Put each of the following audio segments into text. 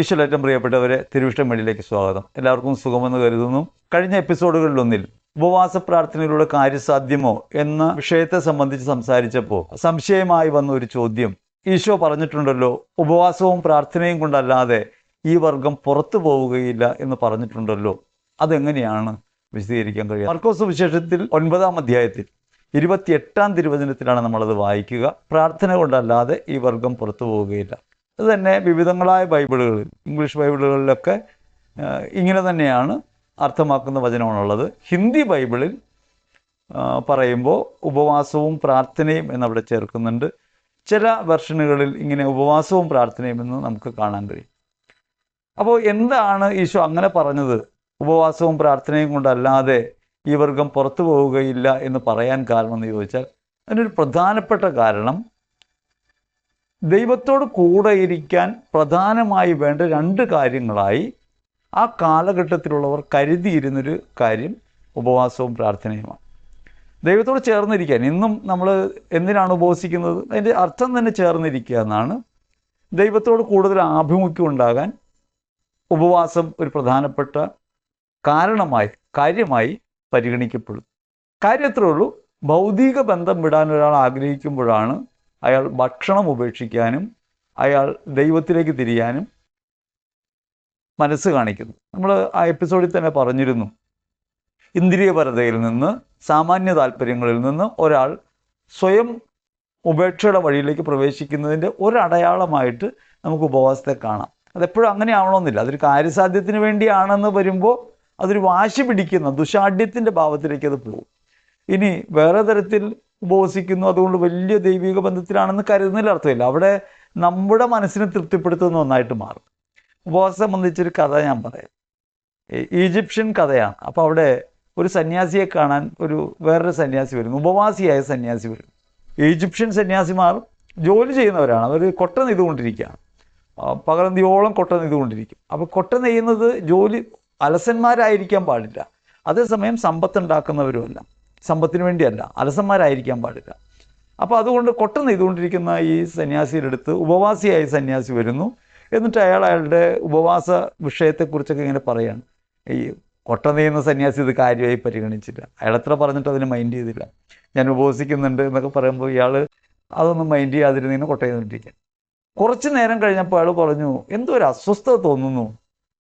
ഈശ്വലേറ്റം പ്രിയപ്പെട്ടവരെ തിരുവിഷ്ടം മണിയിലേക്ക് സ്വാഗതം. എല്ലാവർക്കും സുഖമെന്ന് കരുതുന്നു. കഴിഞ്ഞ എപ്പിസോഡുകളിലൊന്നിൽ ഉപവാസ പ്രാർത്ഥനയിലൂടെ കാര്യസാധ്യമോ എന്ന വിഷയത്തെ സംബന്ധിച്ച് സംസാരിച്ചപ്പോൾ സംശയമായി വന്ന ഒരു ചോദ്യം. ഈശോ പറഞ്ഞിട്ടുണ്ടല്ലോ ഉപവാസവും പ്രാർത്ഥനയും കൊണ്ടല്ലാതെ ഈ വർഗം പുറത്തു പോവുകയില്ല എന്ന് പറഞ്ഞിട്ടുണ്ടല്ലോ. അതെങ്ങനെയാണ് വിശദീകരിക്കാൻ കഴിയുക? മർക്കോസ് വിശേഷത്തിൽ ഒൻപതാം അധ്യായത്തിൽ ഇരുപത്തിയെട്ടാം തിരുവചനത്തിലാണ് നമ്മളത് വായിക്കുക. പ്രാർത്ഥന കൊണ്ടല്ലാതെ ഈ വർഗം പുറത്തു പോവുകയില്ല. അത് വിവിധങ്ങളായ ബൈബിളുകളിൽ ഇംഗ്ലീഷ് ബൈബിളുകളിലൊക്കെ ഇങ്ങനെ തന്നെയാണ് അർത്ഥമാക്കുന്ന വചനമാണുള്ളത്. ഹിന്ദി ബൈബിളിൽ പറയുമ്പോൾ ഉപവാസവും പ്രാർത്ഥനയും എന്നവിടെ ചേർക്കുന്നുണ്ട്. ചില വെർഷനുകളിൽ ഇങ്ങനെ ഉപവാസവും പ്രാർത്ഥനയും എന്ന് നമുക്ക് കാണാൻ കഴിയും. അപ്പോൾ എന്താണ് ഈശോ അങ്ങനെ പറഞ്ഞത്? ഉപവാസവും പ്രാർത്ഥനയും കൊണ്ടല്ലാതെ ഈ വർഗം പുറത്തു പോവുകയില്ല എന്ന് പറയാൻ കാരണം എന്ന് ചോദിച്ചാൽ അതിനൊരു പ്രധാനപ്പെട്ട കാരണം ദൈവത്തോട് കൂടെ ഇരിക്കാൻ പ്രധാനമായി വേണ്ട രണ്ട് കാര്യങ്ങളായി ആ കാലഘട്ടത്തിലുള്ളവർ കരുതിയിരുന്നൊരു കാര്യം ഉപവാസവും പ്രാർത്ഥനയുമാണ്. ദൈവത്തോട് ചേർന്നിരിക്കാൻ. ഇന്നും നമ്മൾ എന്തിനാണ് ഉപവസിക്കുന്നത്? അതിന്റെ അർത്ഥം തന്നെ ചേർന്നിരിക്കുക എന്നാണ്. ദൈവത്തോട് കൂടുതൽ ആഭിമുഖ്യം ഉണ്ടാകാൻ ഉപവാസം ഒരു പ്രധാനപ്പെട്ട കാരണമായി കാര്യമായി പരിഗണിക്കപ്പെടും കാര്യത്രേ ഉള്ളൂ. ഭൗതിക ബന്ധം വിടാൻ ഒരാൾ ആഗ്രഹിക്കുമ്പോഴാണ് അയാൾ ഭക്ഷണം ഉപേക്ഷിക്കാനും അയാൾ ദൈവത്തിലേക്ക് തിരിയാനും മനസ്സ് കാണിക്കുന്നു. നമ്മൾ ആ എപ്പിസോഡിൽ തന്നെ പറഞ്ഞിരുന്നു. ഇന്ദ്രിയപരതയിൽ നിന്ന് സാമാന്യ താല്പര്യങ്ങളിൽ നിന്ന് ഒരാൾ സ്വയം ഉപേക്ഷയുടെ വഴിയിലേക്ക് പ്രവേശിക്കുന്നതിന്റെ ഒരടയാളമായിട്ട് നമുക്ക് ഉപവാസത്തെ കാണാം. അതെപ്പോഴും അങ്ങനെ ആവണമെന്നില്ല അതൊരു കാര്യസാധ്യത്തിന് വേണ്ടിയാണെന്ന് വരുമ്പോൾ അതൊരു വാശി പിടിക്കുന്ന ദുഷാഢ്യത്തിന്റെ ഭാവത്തിലേക്ക് അത് പോകും. ഇനി വേറെ തരത്തിൽ ഉപവസിക്കുന്നു അതുകൊണ്ട് വലിയ ദൈവിക ബന്ധത്തിലാണെന്ന് കരുതുന്നതിൽ അർത്ഥമില്ല. അവിടെ നമ്മുടെ മനസ്സിനെ തൃപ്തിപ്പെടുത്തുന്ന ഒന്നായിട്ട് മാറും. ഉപവാസം സംബന്ധിച്ചൊരു കഥ ഞാൻ പറയാം. ഈജിപ്ഷ്യൻ കഥയാണ്. അപ്പോൾ അവിടെ ഒരു സന്യാസിയെ കാണാൻ ഒരു വേറൊരു സന്യാസി വരുന്നു. ഉപവാസിയായ സന്യാസി വരുന്നു. ഈജിപ്ഷ്യൻ സന്യാസിമാർ ജോലി ചെയ്യുന്നവരാണ്. അവർ കൊട്ട നെയ്തുകൊണ്ടിരിക്കുകയാണ്. പകരന്തിയോളം കൊട്ട നെയ്തുകൊണ്ടിരിക്കും. അപ്പോൾ കൊട്ട നെയ്യുന്നത് ജോലി അലസന്മാരായിരിക്കാൻ പാടില്ല. അതേസമയം സമ്പത്ത് ഉണ്ടാക്കുന്നവരുമല്ല. സമ്പത്തിന് വേണ്ടിയല്ല. അലസന്മാരായിരിക്കാൻ പാടില്ല. അപ്പോൾ അതുകൊണ്ട് കൊട്ട നെയ്തുകൊണ്ടിരിക്കുന്ന ഈ സന്യാസിയുടെ അടുത്ത് ഉപവാസിയായ സന്യാസി വരുന്നു. എന്നിട്ട് അയാൾ അയാളുടെ ഉപവാസ വിഷയത്തെക്കുറിച്ചൊക്കെ ഇങ്ങനെ പറയാണ്. ഈ കൊട്ട നെയ്യുന്ന സന്യാസി ഇത് കാര്യമായി പരിഗണിച്ചില്ല. അയാൾ എത്ര പറഞ്ഞിട്ട് അതിന് മൈൻഡ് ചെയ്തില്ല. ഞാൻ ഉപവസിക്കുന്നുണ്ട് എന്നൊക്കെ പറയുമ്പോൾ ഇയാൾ അതൊന്നും മൈൻഡ് ചെയ്യാതിരുന്നതിന് കൊട്ട ചെയ്തുകൊണ്ടിരിക്കുക കുറച്ച് നേരം കഴിഞ്ഞപ്പോൾ അയാൾ പറഞ്ഞു എന്തോ ഒരു അസ്വസ്ഥത തോന്നുന്നു.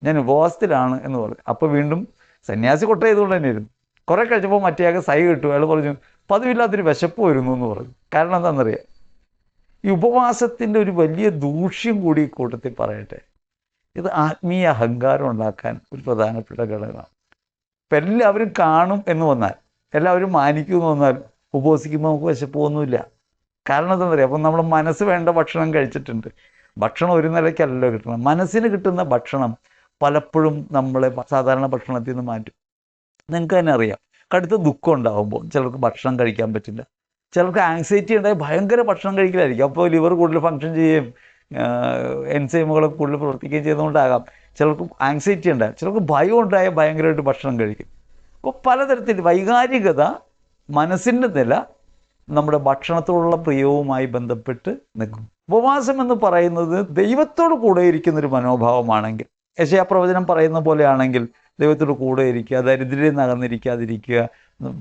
ഞാൻ ഉപവാസത്തിലാണ് എന്ന് പറഞ്ഞു. അപ്പോൾ വീണ്ടും സന്യാസി കൊട്ട ചെയ്തുകൊണ്ട് തന്നെ ഇരുന്നു കുറെ കഴിച്ചപ്പോൾ മറ്റേയാൾക്ക് സൈ കിട്ടും. അയാൾ പറഞ്ഞു പതിവില്ലാത്തൊരു വിശപ്പ് വരുന്നു എന്ന് പറഞ്ഞു. കാരണം എന്താണെന്നറിയാം ഈ ഉപവാസത്തിന്റെ ഒരു വലിയ ദൂഷ്യം കൂടി കൂട്ടത്തിൽ പറയട്ടെ. ഇത് ആത്മീയ അഹങ്കാരം ഉണ്ടാക്കാൻ ഒരു പ്രധാനപ്പെട്ട ഘടകമാണ്. ഇപ്പം എല്ലാവരും കാണും എന്ന് വന്നാൽ എല്ലാവരും മാനിക്കും എന്ന് വന്നാൽ ഉപവസിക്കുമ്പോൾ നമുക്ക് വിശപ്പൊന്നുമില്ല കാരണം എന്താ പറയുക അപ്പം നമ്മുടെ മനസ്സ് വേണ്ട ഭക്ഷണം കഴിച്ചിട്ടുണ്ട്. ഭക്ഷണം ഒരു നിലയ്ക്കല്ലല്ലോ കിട്ടണം. മനസ്സിന് കിട്ടുന്ന ഭക്ഷണം പലപ്പോഴും നമ്മളെ സാധാരണ ഭക്ഷണത്തിൽ നിന്ന് മാറ്റും. നിങ്ങൾക്ക് തന്നെ അറിയാം കടുത്ത ദുഃഖം ഉണ്ടാകുമ്പോൾ ചിലർക്ക് ഭക്ഷണം കഴിക്കാൻ പറ്റില്ല. ചിലർക്ക് ആങ്സൈറ്റി ഉണ്ടായി ഭയങ്കര ഭക്ഷണം കഴിക്കലായിരിക്കും. അപ്പോൾ ലിവർ കൂടുതൽ ഫങ്ഷൻ ചെയ്യുകയും എൻസൈമുകളൊക്കെ കൂടുതൽ പ്രവർത്തിക്കുകയും ചെയ്തുകൊണ്ടാകാം ചിലർക്ക് ആങ്സൈറ്റി ഉണ്ടാകും. ചിലർക്ക് ഭയം ഉണ്ടായ ഭയങ്കരമായിട്ട് ഭക്ഷണം കഴിക്കും. അപ്പോൾ പലതരത്തിൽ വൈകാരികത മനസ്സിന്റെ നില നമ്മുടെ ഭക്ഷണത്തോടുള്ള പ്രിയവുമായി ബന്ധപ്പെട്ട് നിൽക്കും. ഉപവാസം എന്ന് പറയുന്നത് ദൈവത്തോട് കൂടെ ഇരിക്കുന്നൊരു മനോഭാവമാണെങ്കിൽ യശയാപ്രവചനം പറയുന്ന പോലെയാണെങ്കിൽ ദൈവത്തോട് കൂടെ ഇരിക്കുക ദരിദ്രരെ നകർന്നിരിക്കാതിരിക്കുക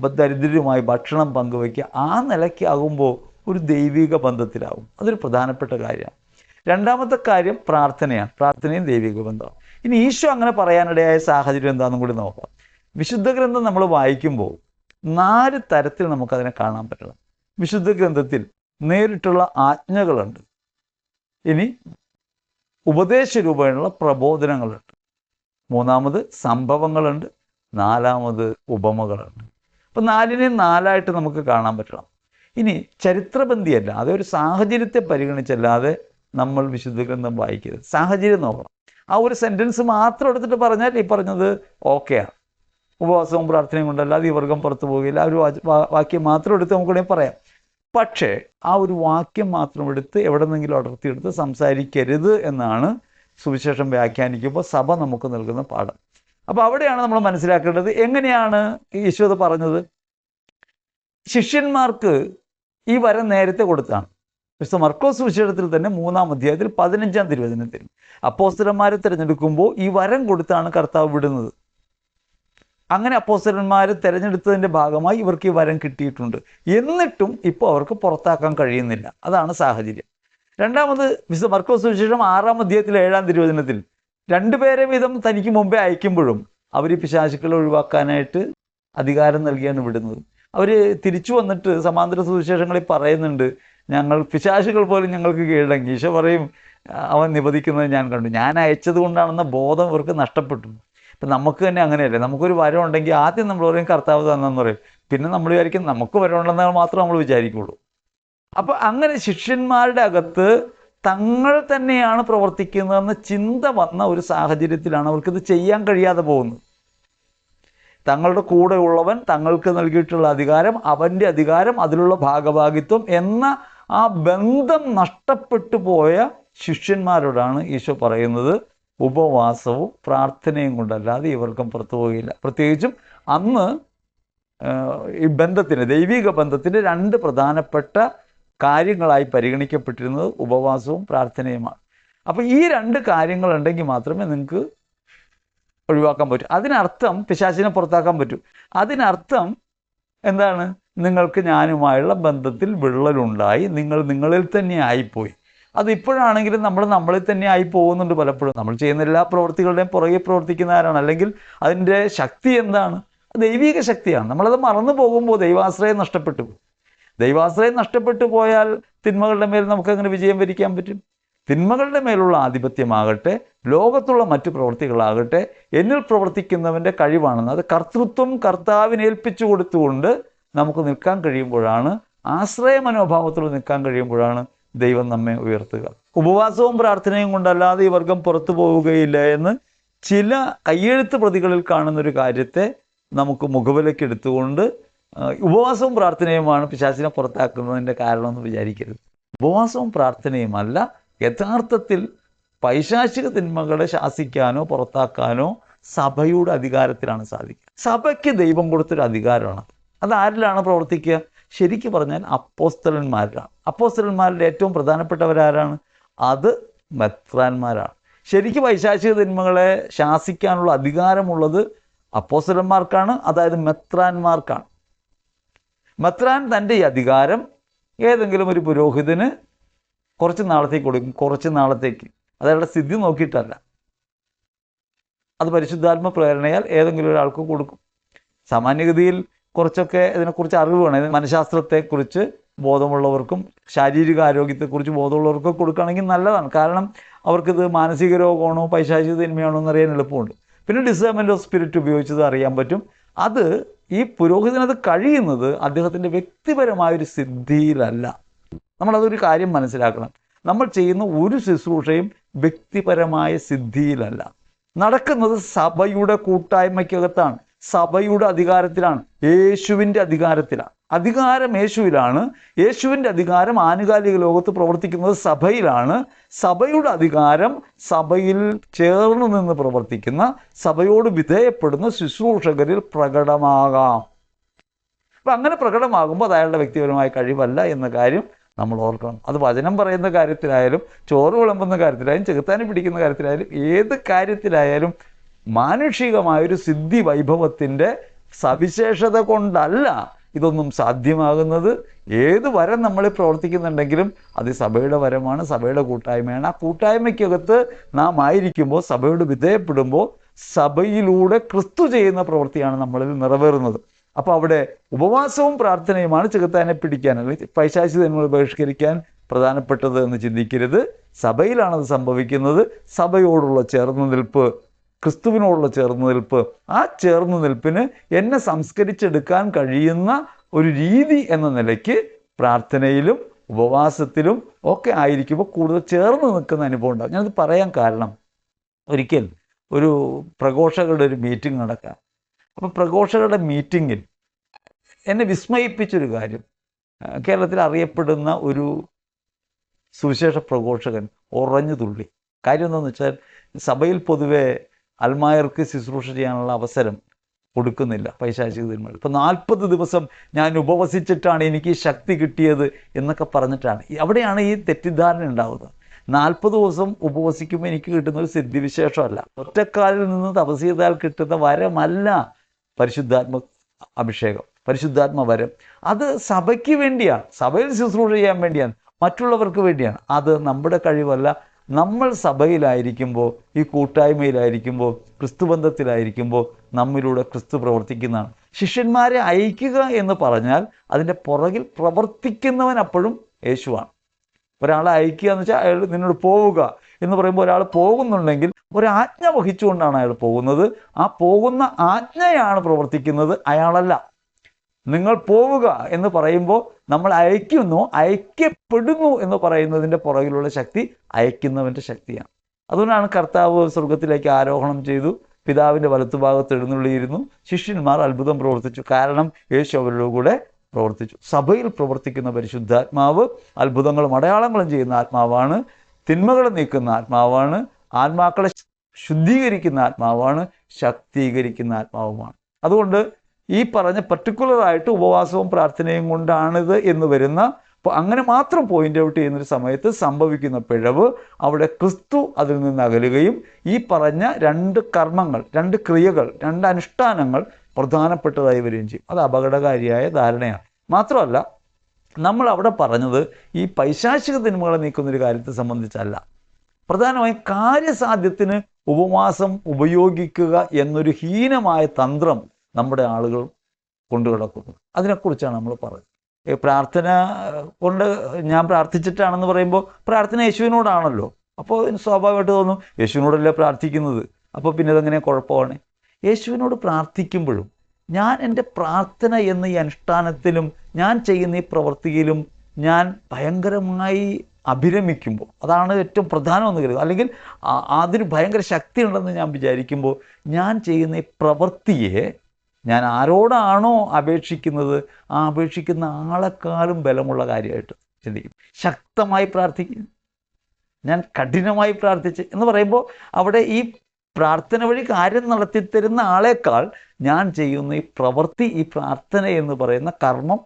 ദരിദ്രരുമായി ഭക്ഷണം പങ്കുവയ്ക്കുക ആ നിലയ്ക്കാകുമ്പോൾ ഒരു ദൈവിക ബന്ധത്തിലാവും. അതൊരു പ്രധാനപ്പെട്ട കാര്യമാണ്. രണ്ടാമത്തെ കാര്യം പ്രാർത്ഥനയാണ്. പ്രാർത്ഥനയും ദൈവിക ബന്ധമാണ് ഇനി ഈശോ അങ്ങനെ പറയാനിടയായ സാഹചര്യം എന്താണെന്നും കൂടി നോക്കാം. വിശുദ്ധ ഗ്രന്ഥം നമ്മൾ വായിക്കുമ്പോൾ നാല് തരത്തിൽ നമുക്കതിനെ കാണാൻ പറ്റണം. വിശുദ്ധ ഗ്രന്ഥത്തിൽ നേരിട്ടുള്ള ആജ്ഞകളുണ്ട്. ഇനി ഉപദേശ രൂപേണുള്ള പ്രബോധനങ്ങളുണ്ട്. മൂന്നാമത് സംഭവങ്ങളുണ്ട് നാലാമത് ഉപമകളുണ്ട്. അപ്പം നാലിനെയും നാലായിട്ട് നമുക്ക് കാണാൻ പറ്റണം. ഇനി ചരിത്രബന്ധിയല്ല അതൊരു സാഹചര്യത്തെ പരിഗണിച്ചല്ലാതെ നമ്മൾ വിശുദ്ധ ഗ്രന്ഥം വായിക്കരുത്. സാഹചര്യം നോക്കണം. ആ ഒരു സെന്റൻസ് മാത്രം എടുത്തിട്ട് പറഞ്ഞാൽ ഈ പറഞ്ഞത് ഓക്കെയാണ് ഉപവാസവും പ്രാർത്ഥനയും കൊണ്ടല്ലാതെ ഈ വർഗം പുറത്തു പോകില്ല ആ ഒരു വാക്യം മാത്രം എടുത്ത് നമുക്ക് വേണമെങ്കിൽ പറയാം. പക്ഷേ ആ ഒരു വാക്യം മാത്രം എടുത്ത് എവിടെ നിന്നെങ്കിലും അടർത്തിയെടുത്ത് സംസാരിക്കരുത് എന്നാണ് സുവിശേഷം വ്യാഖ്യാനിക്കുമ്പോൾ സഭ നമുക്ക് നൽകുന്ന പാഠം. അപ്പോൾ അവിടെയാണ് നമ്മൾ മനസ്സിലാക്കേണ്ടത് എങ്ങനെയാണ് ഈശോ അത് പറഞ്ഞത്? ശിഷ്യന്മാർക്ക് ഈ വരം നേരത്തെ കൊടുത്താണ്. വിശുദ്ധ മർക്കോസ് സുവിശേഷത്തിൽ തന്നെ മൂന്നാം അധ്യായത്തിൽ പതിനഞ്ചാം തിരുവചനത്തിൽ അപ്പോസ്തലന്മാരെ തിരഞ്ഞെടുക്കുമ്പോൾ ഈ വരം കൊടുത്താണ് കർത്താവ് വിടുന്നത്. അങ്ങനെ അപ്പോസ്തലന്മാരെ തിരഞ്ഞെടുത്തതിന്റെ ഭാഗമായി ഇവർക്ക് ഈ വരം കിട്ടിയിട്ടുണ്ട്. എന്നിട്ടും ഇപ്പോൾ അവർക്ക് പുറത്താക്കാൻ കഴിയുന്നില്ല. അതാണ് സാഹചര്യം. രണ്ടാമത് വിശുദ്ധ മർക്കോസ് സുവിശേഷം ആറാം അധ്യായത്തിൽ ഏഴാം തിരുവചനത്തിൽ രണ്ടുപേരെ വീതം തനിക്ക് മുമ്പേ അയക്കുമ്പോഴും അവർ ഈ പിശാചുക്കളെ ഒഴിവാക്കാനായിട്ട് അധികാരം നൽകിയാണ് വിടുന്നത്. അവർ തിരിച്ചു വന്നിട്ട് സമാന്തര സുവിശേഷങ്ങളിൽ പറയുന്നുണ്ട് ഞങ്ങൾ പിശാചുകൾ പോലും ഞങ്ങൾക്ക് കീഴടങ്ങി. ഈശോ പറയും അവൻ നിബദിക്കുന്നത് ഞാൻ കണ്ടു. ഞാൻ അയച്ചത് കൊണ്ടാണെന്ന ബോധം ഇവർക്ക് നഷ്ടപ്പെട്ടു. ഇപ്പം നമുക്ക് തന്നെ അങ്ങനെയല്ലേ? നമുക്കൊരു വരം ഉണ്ടെങ്കിൽ ആദ്യം നമ്മൾ പറയും കർത്താവ് തന്നെന്ന് പറയും. പിന്നെ നമ്മൾ വിചാരിക്കും നമുക്ക് വരം ഉണ്ടെന്ന് മാത്രം നമ്മൾ വിചാരിക്കുള്ളൂ. അപ്പോൾ അങ്ങനെ ശിഷ്യന്മാരുടെ അകത്ത് തങ്ങൾ തന്നെയാണ് പ്രവർത്തിക്കുന്നതെന്ന ചിന്ത വന്ന ഒരു സാഹചര്യത്തിലാണ് അവർക്കിത് ചെയ്യാൻ കഴിയാതെ പോകുന്നത്. തങ്ങളുടെ കൂടെയുള്ളവൻ തങ്ങൾക്ക് നൽകിയിട്ടുള്ള അധികാരം അവന്റെ അധികാരം അതിലുള്ള ഭാഗഭാഗിത്വം എന്ന ആ ബന്ധം നഷ്ടപ്പെട്ടു പോയ ശിഷ്യന്മാരോടാണ് ഈശോ പറയുന്നത്. ഉപവാസവും പ്രാർത്ഥനയും കൊണ്ടല്ലാതെ ഇവർക്കും പുറത്തു പോകില്ല പ്രത്യേകിച്ചും അന്ന് ഈ ബന്ധത്തിന് ദൈവിക ബന്ധത്തിന്റെ രണ്ട് പ്രധാനപ്പെട്ട കാര്യങ്ങളായി പരിഗണിക്കപ്പെട്ടിരുന്നത് ഉപവാസവും പ്രാർത്ഥനയുമാണ്. അപ്പോൾ ഈ രണ്ട് കാര്യങ്ങളുണ്ടെങ്കിൽ മാത്രമേ നിങ്ങൾക്ക് ഒഴിവാക്കാൻ പറ്റൂ. അതിനർത്ഥം പിശാചിനെ പുറത്താക്കാൻ പറ്റൂ. അതിനർത്ഥം എന്താണ്? നിങ്ങൾക്ക് ഞാനുമായുള്ള ബന്ധത്തിൽ വിള്ളലുണ്ടായി. നിങ്ങൾ നിങ്ങളിൽ തന്നെ ആയിപ്പോയി. അത് ഇപ്പോഴാണെങ്കിലും നമ്മൾ നമ്മളിൽ തന്നെ ആയി പോകുന്നുണ്ട് പലപ്പോഴും. നമ്മൾ ചെയ്യുന്ന എല്ലാ പ്രവൃത്തികളുടെയും പുറകെ പ്രവർത്തിക്കുന്ന ആരാണ്? അല്ലെങ്കിൽ അതിന്റെ ശക്തി എന്താണ്? ദൈവിക ശക്തിയാണ്. നമ്മളത് മറന്നു പോകുമ്പോൾ ദൈവാശ്രയം നഷ്ടപ്പെട്ടു. ദൈവാശ്രയം നഷ്ടപ്പെട്ടു പോയാൽ തിന്മകളുടെ മേൽ നമുക്ക് അങ്ങനെ വിജയം വരിക്കാൻ പറ്റും? തിന്മകളുടെ മേലുള്ള ആധിപത്യമാകട്ടെ ലോകത്തുള്ള മറ്റു പ്രവൃത്തികളാകട്ടെ എന്നിൽ പ്രവർത്തിക്കുന്നവന്റെ കഴിവാണെന്ന് അത് കർത്തൃത്വം കർത്താവിന് ഏൽപ്പിച്ചു കൊടുത്തുകൊണ്ട് നമുക്ക് നിൽക്കാൻ കഴിയുമ്പോഴാണ് ആശ്രയ മനോഭാവത്തിൽ നിൽക്കാൻ കഴിയുമ്പോഴാണ് ദൈവം നമ്മെ ഉയർത്തുക. ഉപവാസവും പ്രാർത്ഥനയും കൊണ്ടല്ലാതെ ഈ വർഗം പുറത്തു പോവുകയില്ല എന്ന് ചില കയ്യെഴുത്ത് പ്രതികളിൽ കാണുന്നൊരു കാര്യത്തെ നമുക്ക് മുഖവിലേക്ക് എടുത്തുകൊണ്ട് ഉപവാസവും പ്രാർത്ഥനയുമാണ് പിശാചിനെ പുറത്താക്കുന്നതിന്റെ കാരണമെന്ന് വിചാരിക്കരുത്. ഉപവാസവും പ്രാർത്ഥനയുമല്ല യഥാർത്ഥത്തിൽ പൈശാചിക തിന്മകളെ ശാസിക്കാനോ പുറത്താക്കാനോ സഭയുടെ അധികാരത്തിലാണ് സാധിക്കുക. സഭയ്ക്ക് ദൈവം കൊടുത്തൊരു അധികാരമാണ്. അത് ആരിലാണ് പ്രവർത്തിക്കുക? ശരിക്കും പറഞ്ഞാൽ അപ്പോസ്തലന്മാരിലാണ്. അപ്പോസ്തലന്മാരുടെ ഏറ്റവും പ്രധാനപ്പെട്ടവരാരാണ്? അത് മെത്രാന്മാരാണ്. ശരിക്കും പൈശാചിക തിന്മകളെ ശാസിക്കാനുള്ള അധികാരമുള്ളത് അപ്പോസ്തലന്മാർക്കാണ് അതായത് മെത്രാന്മാർക്കാണ്. മെത്രാൻ തന്റെ ഈ അധികാരം ഏതെങ്കിലും ഒരു പുരോഹിതന് കുറച്ച് നാളത്തേക്ക് കൊടുക്കും കുറച്ച് നാളത്തേക്ക്. അതയാളുടെ സ്ഥിതി നോക്കിയിട്ടല്ല. അത് പരിശുദ്ധാത്മ പ്രേരണയാൽ ഏതെങ്കിലും ഒരാൾക്ക് കൊടുക്കും. സാമാന്യഗതിയിൽ കുറച്ചൊക്കെ ഇതിനെക്കുറിച്ച് അറിവ് വേണം മനഃശാസ്ത്രത്തെക്കുറിച്ച് ബോധമുള്ളവർക്കും ശാരീരിക ആരോഗ്യത്തെക്കുറിച്ച് ബോധമുള്ളവർക്കും കൊടുക്കുകയാണെങ്കിൽ നല്ലതാണ്. കാരണം അവർക്കിത് മാനസിക രോഗമാണോ പൈശാചിക തിന്മയാണോ എന്നറിയാൻ എളുപ്പമുണ്ട്. പിന്നെ ഡിസേമെന്റ് ഓഫ് സ്പിരിറ്റ് ഉപയോഗിച്ചത് അറിയാൻ പറ്റും. അത് ഈ പുരോഹിതനത് കഴിയുന്നത് അദ്ദേഹത്തിന്റെ വ്യക്തിപരമായൊരു സിദ്ധിയിലല്ല. നമ്മളതൊരു കാര്യം മനസ്സിലാക്കണം. നമ്മൾ ചെയ്യുന്ന ഒരു ശുശ്രൂഷയും വ്യക്തിപരമായ സിദ്ധിയിലല്ല. നടക്കുന്നത് സഭയുടെ കൂട്ടായ്മയ്ക്കകത്താണ്. സഭയുടെ അധികാരത്തിലാണ്. യേശുവിന്റെ അധികാരത്തിലാണ്. അധികാരം യേശുവിലാണ്. യേശുവിന്റെ അധികാരം ആനുകാലിക ലോകത്ത് പ്രവർത്തിക്കുന്നത് സഭയിലാണ്. സഭയുടെ അധികാരം സഭയിൽ ചേർന്ന് നിന്ന് പ്രവർത്തിക്കുന്ന സഭയോട് വിധേയപ്പെടുന്ന ശുശ്രൂഷകരിൽ പ്രകടമാകാം. അപ്പം അങ്ങനെ പ്രകടമാകുമ്പോൾ അത് അയാളുടെ വ്യക്തിപരമായ കഴിവല്ല എന്ന കാര്യം നമ്മൾ ഓർക്കണം. അത് വചനം പറയുന്ന കാര്യത്തിലായാലും ചോറ് വിളമ്പുന്ന കാര്യത്തിലായാലും ചെകുത്താനെ പിടിക്കുന്ന കാര്യത്തിലായാലും ഏത് കാര്യത്തിലായാലും മാനുഷികമായൊരു സിദ്ധി വൈഭവത്തിന്റെ സവിശേഷത കൊണ്ടല്ല ഇതൊന്നും സാധ്യമാകുന്നത് ഏത് വരം നമ്മൾ പ്രവർത്തിക്കുന്നുണ്ടെങ്കിലും അത് സഭയുടെ വരമാണ് സഭയുടെ കൂട്ടായ്മയാണ്. ആ കൂട്ടായ്മയ്ക്കകത്ത് നാം ആയിരിക്കുമ്പോൾ സഭയോട് വിധേയപ്പെടുമ്പോൾ സഭയിലൂടെ ക്രിസ്തു ചെയ്യുന്ന പ്രവൃത്തിയാണ് നമ്മളിൽ നിറവേറുന്നത്. അപ്പോൾ അവിടെ ഉപവാസവും പ്രാർത്ഥനയുമാണ് ചെകുത്താനെ പിടിക്കാൻ അല്ലെങ്കിൽ നമ്മൾ ബഹിഷ്കരിക്കാൻ പ്രധാനപ്പെട്ടത് എന്ന് ചിന്തിക്കരുത്. സഭയിലാണത് സംഭവിക്കുന്നത്. സഭയോടുള്ള ചേർന്ന് നിൽപ്പ് ക്രിസ്തുവിനോടുള്ള ചേർന്ന് നിൽപ്പ്. ആ ചേർന്ന് നിൽപ്പിന് എന്നെ സംസ്കരിച്ചെടുക്കാൻ കഴിയുന്ന ഒരു രീതി എന്ന നിലയ്ക്ക് പ്രാർത്ഥനയിലും ഉപവാസത്തിലും ഒക്കെ ആയിരിക്കുമ്പോൾ കൂടുതൽ ചേർന്ന് നിൽക്കുന്ന അനുഭവം ഉണ്ടാകും. ഞാനത് പറയാൻ കാരണം ഒരിക്കൽ ഒരു പ്രഘോഷകരുടെ ഒരു മീറ്റിംഗ് നടക്കുക അപ്പോൾ പ്രഘോഷകരുടെ മീറ്റിങ്ങിൽ എന്നെ വിസ്മയിപ്പിച്ചൊരു കാര്യം. കേരളത്തിൽ അറിയപ്പെടുന്ന ഒരു സുവിശേഷ പ്രഘോഷകൻ ഉറഞ്ഞു തുള്ളി. കാര്യം എന്താണെന്ന് വെച്ചാൽ സഭയിൽ പൊതുവെ അൽമായർക്ക് ശുശ്രൂഷ ചെയ്യാനുള്ള അവസരം കൊടുക്കുന്നില്ല പൈശാചിക തിന്മകൾ ഇപ്പം നാൽപ്പത് ദിവസം ഞാൻ ഉപവസിച്ചിട്ടാണ് എനിക്ക് ശക്തി കിട്ടിയത് എന്നൊക്കെ പറഞ്ഞിട്ടാണ്. അവിടെയാണ് ഈ തെറ്റിദ്ധാരണ ഉണ്ടാവുന്നത്. നാൽപ്പത് ദിവസം ഉപവസിക്കുമ്പോൾ എനിക്ക് കിട്ടുന്ന ഒരു സിദ്ധിവിശേഷമല്ല. ഒറ്റക്കാലിൽ നിന്ന് തപസ് ചെയ്താൽ കിട്ടുന്ന വരമല്ല പരിശുദ്ധാത്മ അഭിഷേകം പരിശുദ്ധാത്മ വരം. അത് സഭയ്ക്ക് വേണ്ടിയാണ് സഭയിൽ ശുശ്രൂഷ ചെയ്യാൻ വേണ്ടിയാണ് മറ്റുള്ളവർക്ക് വേണ്ടിയാണ്. അത് നമ്മുടെ കഴിവല്ല നമ്മൾ സഭയിലായിരിക്കുമ്പോൾ ഈ കൂട്ടായ്മയിലായിരിക്കുമ്പോൾ ക്രിസ്തുബന്ധത്തിലായിരിക്കുമ്പോൾ നമ്മിലൂടെ ക്രിസ്തു പ്രവർത്തിക്കുന്നതാണ്. ശിഷ്യന്മാരെ അയക്കുക എന്ന് പറഞ്ഞാൽ അതിന്റെ പുറകിൽ പ്രവർത്തിക്കുന്നവൻ അപ്പോഴും യേശുവാണ്. ഒരാളെ അയക്കുക എന്ന് വെച്ചാൽ അയാൾ നിന്നോട് പോവുക എന്ന് പറയുമ്പോൾ ഒരാൾ പോകുന്നുണ്ടെങ്കിൽ ഒരാജ്ഞ വഹിച്ചുകൊണ്ടാണ് അയാൾ പോകുന്നത്. ആ പോകുന്ന ആജ്ഞയാണ് പ്രവർത്തിക്കുന്നത് അയാളല്ല. നിങ്ങൾ പോവുക എന്ന് പറയുമ്പോൾ നമ്മൾ അയക്കുന്നു അയക്കപ്പെടുന്നു എന്ന് പറയുന്നതിന്റെ പുറകിലുള്ള ശക്തി അയക്കുന്നവന്റെ ശക്തിയാണ്. അതുകൊണ്ടാണ് കർത്താവ് സ്വർഗത്തിലേക്ക് ആരോഹണം ചെയ്തു പിതാവിന്റെ വലത്തുഭാഗത്ത് എഴുന്നള്ളിയിരുന്നു ശിഷ്യന്മാർ അത്ഭുതം പ്രവർത്തിച്ചു. കാരണം യേശു അവരുടെ കൂടെ പ്രവർത്തിച്ചു. സഭയിൽ പ്രവർത്തിക്കുന്ന പരിശുദ്ധാത്മാവ് അത്ഭുതങ്ങളും അടയാളങ്ങളും ചെയ്യുന്ന ആത്മാവാണ് തിന്മകൾ നീക്കുന്ന ആത്മാവാണ് ആത്മാക്കളെ ശുദ്ധീകരിക്കുന്ന ആത്മാവാണ് ശക്തീകരിക്കുന്ന ആത്മാവുമാണ്. അതുകൊണ്ട് ഈ പറഞ്ഞ പർട്ടിക്കുലറായിട്ട് ഉപവാസവും പ്രാർത്ഥനയും കൊണ്ടാണിത് എന്ന് വരുന്ന അങ്ങനെ മാത്രം പോയിന്റ് ഔട്ട് ചെയ്യുന്നൊരു സമയത്ത് സംഭവിക്കുന്ന പിഴവ് അവിടെ ക്രിസ്തു അതിൽ നിന്ന് അകലുകയും ഈ പറഞ്ഞ രണ്ട് കർമ്മങ്ങൾ രണ്ട് ക്രിയകൾ രണ്ട് അനുഷ്ഠാനങ്ങൾ പ്രധാനപ്പെട്ടതായി വരികയും ചെയ്യും. അത് അപകടകാരിയായ ധാരണയാണ്. മാത്രമല്ല നമ്മൾ അവിടെ പറഞ്ഞത് ഈ പൈശാചിക തിന്മകളെ നീക്കുന്നൊരു കാര്യത്തെ സംബന്ധിച്ചല്ല. പ്രധാനമായും കാര്യസാധ്യത്തിന് ഉപവാസം ഉപയോഗിക്കുക എന്നൊരു ഹീനമായ തന്ത്രം നമ്മുടെ ആളുകൾ കൊണ്ടു കിടക്കുന്നു. അതിനെക്കുറിച്ചാണ് നമ്മൾ പറയുന്നത്. പ്രാർത്ഥന കൊണ്ട് ഞാൻ പ്രാർത്ഥിച്ചിട്ടാണെന്ന് പറയുമ്പോൾ പ്രാർത്ഥന യേശുവിനോടാണല്ലോ. അപ്പോൾ സ്വാഭാവികമായിട്ട് തോന്നും യേശുവിനോടല്ലേ പ്രാർത്ഥിക്കുന്നത്? അപ്പോൾ പിന്നെ അതെങ്ങനെ കുഴപ്പമാണ്? യേശുവിനോട് പ്രാർത്ഥിക്കുമ്പോഴും ഞാൻ എന്റെ പ്രാർത്ഥന എന്ന ഈ അനുഷ്ഠാനത്തിലും ഞാൻ ചെയ്യുന്ന ഈ പ്രവൃത്തിയിലും ഞാൻ ഭയങ്കരമായി അഭിരമിക്കുമ്പോൾ അതാണ് ഏറ്റവും പ്രധാനമെന്ന് കരുതുക. അല്ലെങ്കിൽ അതിന് ഭയങ്കര ശക്തി ഉണ്ടെന്ന് ഞാൻ വിചാരിക്കുമ്പോൾ ഞാൻ ചെയ്യുന്ന ഈ പ്രവൃത്തിയെ ഞാൻ ആരോടാണോ അപേക്ഷിക്കുന്നത് ആ അപേക്ഷിക്കുന്ന ആളെക്കാളും ബലമുള്ള കാര്യമായിട്ട് ചിന്തിക്കും. ശക്തമായി പ്രാർത്ഥിക്കും. ഞാൻ കഠിനമായി പ്രാർത്ഥിച്ച് എന്ന് പറയുമ്പോൾ അവിടെ ഈ പ്രാർത്ഥന വഴി കാര്യം നടത്തിത്തരുന്ന ആളേക്കാൾ ഞാൻ ചെയ്യുന്ന ഈ പ്രവൃത്തി ഈ പ്രാർത്ഥന എന്ന് പറയുന്ന കർമ്മം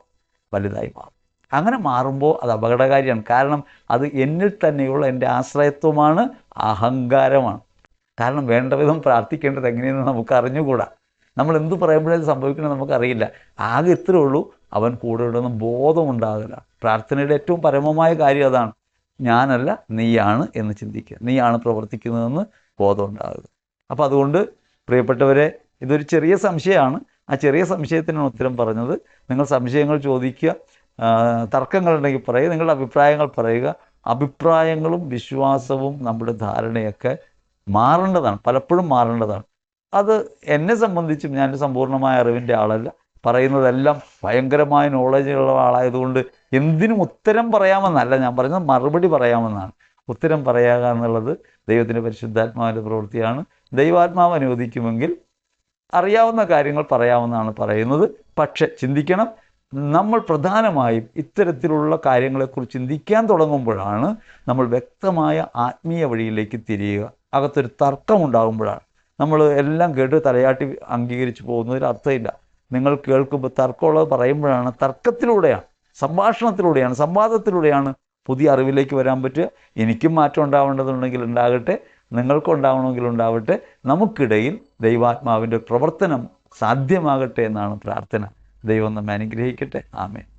വലുതായി മാറും. അങ്ങനെ മാറുമ്പോൾ അത് അപകടകാരിയാണ്. കാരണം അത് എന്നിൽ തന്നെയുള്ള എന്റെ ആശ്രയത്വമാണ് അഹങ്കാരമാണ്. കാരണം വേണ്ട വിധം പ്രാർത്ഥിക്കേണ്ടത് എങ്ങനെയെന്ന് നമുക്ക് അറിഞ്ഞുകൂടാ. നമ്മൾ എന്ത് പറയുമ്പോഴേ സംഭവിക്കണം നമുക്കറിയില്ല. ആകെ ഇത്രേ ഉള്ളൂ. അവൻ കൂടെ ഉണ്ടെന്ന് ബോധമുണ്ടാകില്ല പ്രാർത്ഥനയുടെ ഏറ്റവും പരമമായ കാര്യം അതാണ്. ഞാനല്ല നീയാണ് എന്ന് ചിന്തിക്കുക. നീയാണ് പ്രവർത്തിക്കുന്നതെന്ന് ബോധമുണ്ടാകുക അപ്പോൾ അതുകൊണ്ട് പ്രിയപ്പെട്ടവരെ ഇതൊരു ചെറിയ സംശയമാണ്. ആ ചെറിയ സംശയത്തിനാണ് ഉത്തരം പറഞ്ഞത്. നിങ്ങൾ സംശയങ്ങൾ ചോദിക്കുക തർക്കങ്ങളുണ്ടെങ്കിൽ പറയുക നിങ്ങളുടെ അഭിപ്രായങ്ങൾ പറയുക. അഭിപ്രായങ്ങളും വിശ്വാസവും നമ്മുടെ ധാരണയൊക്കെ മാറേണ്ടതാണ്. പലപ്പോഴും മാറേണ്ടതാണ്. അത് എന്നെ സംബന്ധിച്ചും ഞാൻ സമ്പൂർണമായ അറിവിന്റെ ആളല്ല. പറയുന്നതെല്ലാം ഭയങ്കരമായ നോളജുള്ള ആളായതുകൊണ്ട് എന്തിനും ഉത്തരം പറയാമെന്നല്ല ഞാൻ പറയുന്നത് മറുപടി പറയാമെന്നാണ്. ഉത്തരം പറയുക എന്നുള്ളത് ദൈവത്തിന്റെ പരിശുദ്ധാത്മാവിന്റെ പ്രവൃത്തിയാണ്. ദൈവാത്മാവ് അനുവദിക്കുമെങ്കിൽ അറിയാവുന്ന കാര്യങ്ങൾ പറയാമെന്നാണ് പറയുന്നത്. പക്ഷെ ചിന്തിക്കണം നമ്മൾ പ്രധാനമായും ഇത്തരത്തിലുള്ള കാര്യങ്ങളെക്കുറിച്ച് ചിന്തിക്കാൻ തുടങ്ങുമ്പോഴാണ് നമ്മൾ വ്യക്തമായ ആത്മീയ വഴിയിലേക്ക് തിരിയുക. അകത്തൊരു തർക്കമുണ്ടാകുമ്പോഴാണ്. നമ്മൾ എല്ലാം കേട്ട് തലയാട്ടി അംഗീകരിച്ചു പോകുന്നതിൽ അർത്ഥമില്ല. നിങ്ങൾ കേൾക്കുമ്പോൾ തർക്കമുള്ളത് പറയുമ്പോഴാണ് തർക്കത്തിലൂടെയാണ് സംഭാഷണത്തിലൂടെയാണ് സംവാദത്തിലൂടെയാണ് പുതിയ അറിവിലേക്ക് വരാൻ പറ്റുക. എനിക്കും മാറ്റം ഉണ്ടാവേണ്ടതുണ്ടെങ്കിൽ ഉണ്ടാകട്ടെ നിങ്ങൾക്കും ഉണ്ടാവണമെങ്കിൽ ഉണ്ടാവട്ടെ. നമുക്കിടയിൽ ദൈവാത്മാവിന്റെ പ്രവർത്തനം സാധ്യമാകട്ടെ എന്നാണ് പ്രാർത്ഥന. ദൈവം നമ്മെ അനുഗ്രഹിക്കട്ടെ. ആമേൻ.